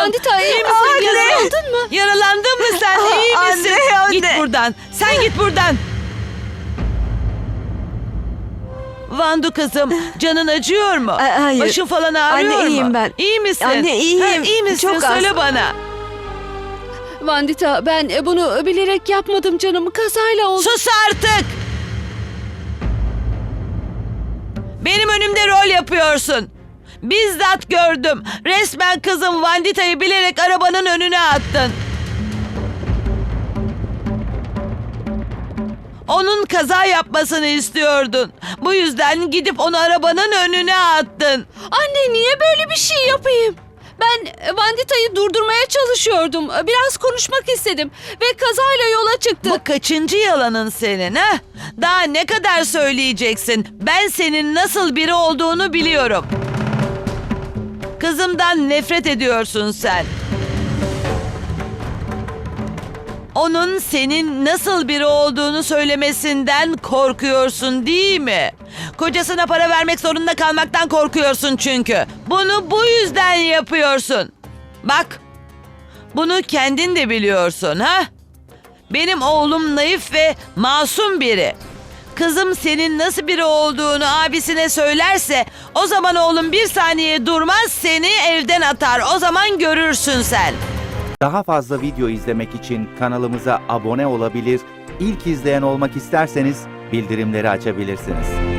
Vandita iyi misin? Anne. Yaralandın mı? Yaralandın mı sen? İyi misin? anne, anne. Git buradan. Sen git buradan. Vandu kızım, canın acıyor mu? A- hayır. Başın falan ağrıyor Anne, mu? iyiyim ben. İyi misin? Anne, iyiyim. Ha, iyi misin? Çok az. Söyle bana. Vandita ben e, bunu bilerek yapmadım canım. Kazayla oldu. Sus artık! Benim önümde rol yapıyorsun. Bizzat gördüm. Resmen kızım Vandita'yı bilerek arabanın önüne attın. Onun kaza yapmasını istiyordun. Bu yüzden gidip onu arabanın önüne attın. Anne niye böyle bir şey yapayım? Ben Vandita'yı durdurmaya çalışıyordum. Biraz konuşmak istedim ve kazayla yola çıktı. Bu kaçıncı yalanın senin ha? Daha ne kadar söyleyeceksin? Ben senin nasıl biri olduğunu biliyorum. Kızımdan nefret ediyorsun sen. Onun senin nasıl biri olduğunu söylemesinden korkuyorsun değil mi? Kocasına para vermek zorunda kalmaktan korkuyorsun çünkü. Bunu bu yüzden yapıyorsun. Bak, bunu kendin de biliyorsun ha? Benim oğlum naif ve masum biri. Kızım senin nasıl biri olduğunu abisine söylerse o zaman oğlum bir saniye durmaz seni evden atar. O zaman görürsün sen. Daha fazla video izlemek için kanalımıza abone olabilir, ilk izleyen olmak isterseniz bildirimleri açabilirsiniz.